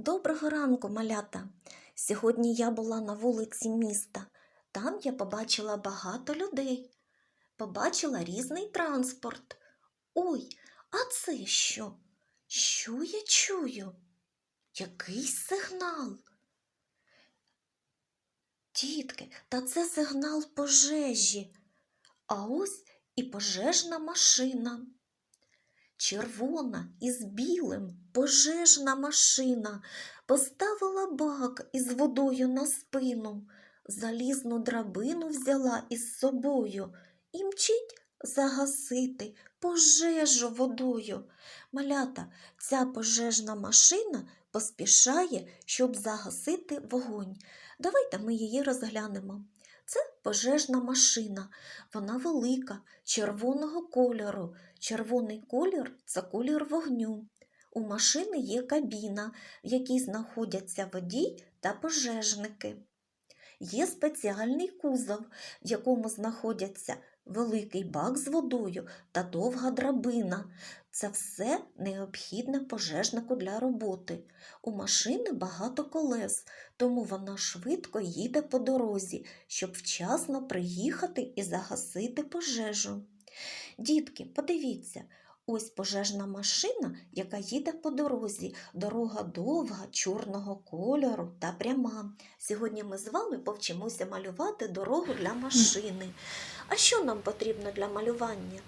Доброго ранку, малята! Сьогодні я була на вулиці міста. Там я побачила багато людей. Побачила різний транспорт. Ой, а це що? Що я чую? Якийсь сигнал. Дітки, та це сигнал пожежі. А ось і пожежна машина. Червона із білим пожежна машина поставила бак із водою на спину, залізну драбину взяла із собою і мчить загасити пожежу водою. Малята, ця пожежна машина поспішає, щоб загасити вогонь. Давайте ми її розглянемо. Це пожежна машина. Вона велика, червоного кольору. Червоний колір це колір вогню. У машини є кабіна, в якій знаходяться водій та пожежники. Є спеціальний кузов, в якому знаходяться великий бак з водою та довга драбина. Це все необхідне пожежнику для роботи. У машини багато колес, тому вона швидко їде по дорозі, щоб вчасно приїхати і загасити пожежу. Дітки, подивіться, ось пожежна машина, яка їде по дорозі. Дорога довга, чорного кольору та пряма. Сьогодні ми з вами повчимося малювати дорогу для машини. А що нам потрібно для малювання?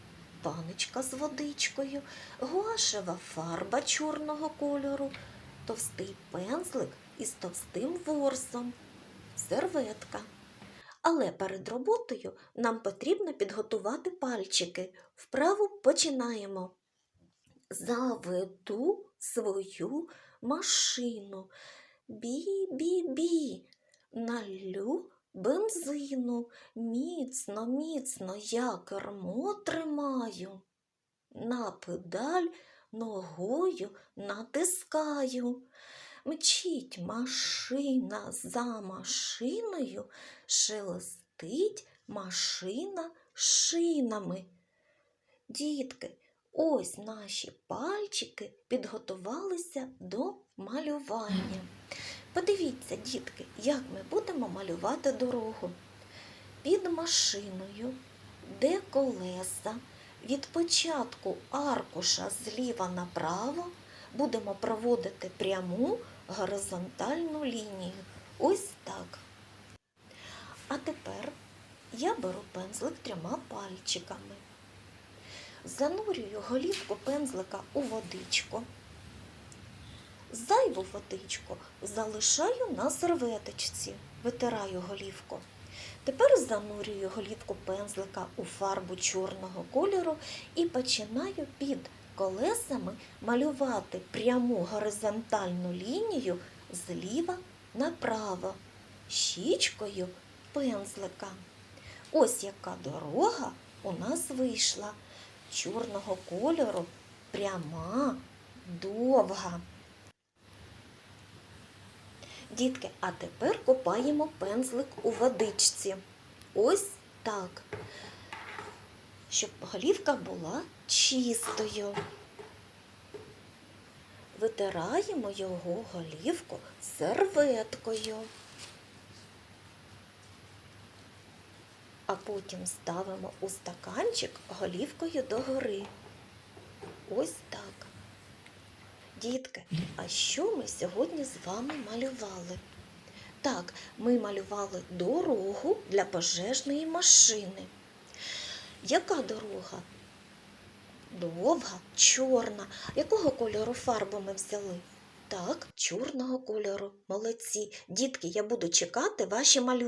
Баночка з водичкою, гуашева фарба чорного кольору, товстий пензлик із товстим ворсом, серветка. Але перед роботою нам потрібно підготувати пальчики. Вправу починаємо. Заведу свою машину. Бі-бі-бі. Налю бензину. Міцно, міцно я кермо тримаю. На педаль ногою натискаю. Мчить машина за машиною, шелестить машина шинами. Дітки, ось наші пальчики підготувалися до малювання. Подивіться, дітки, як ми будемо малювати дорогу. Під машиною, де колеса, від початку аркуша зліва направо будемо проводити пряму горизонтальну лінію. Ось так. А тепер я беру пензлик трьома пальчиками. Занурюю голівку пензлика у водичку. Зайву водичку залишаю на серветочці, витираю голівку. Тепер занурюю голівку пензлика у фарбу чорного кольору і починаю під колесами малювати пряму горизонтальну лінію зліва направо, щічкою пензлика. Ось яка дорога у нас вийшла. Чорного кольору пряма, довга. Дітки, а тепер копаємо пензлик у водичці. Ось так, щоб голівка була чистою. Витираємо його голівку серветкою. А потім ставимо у стаканчик голівкою догори. Ось так. Дітки, а що ми сьогодні з вами малювали? Так, ми малювали дорогу для пожежної машини. Яка дорога? Довга, чорна. Якого кольору фарбу ми взяли? Так, чорного кольору. Молодці. Дітки, я буду чекати ваші малюнки.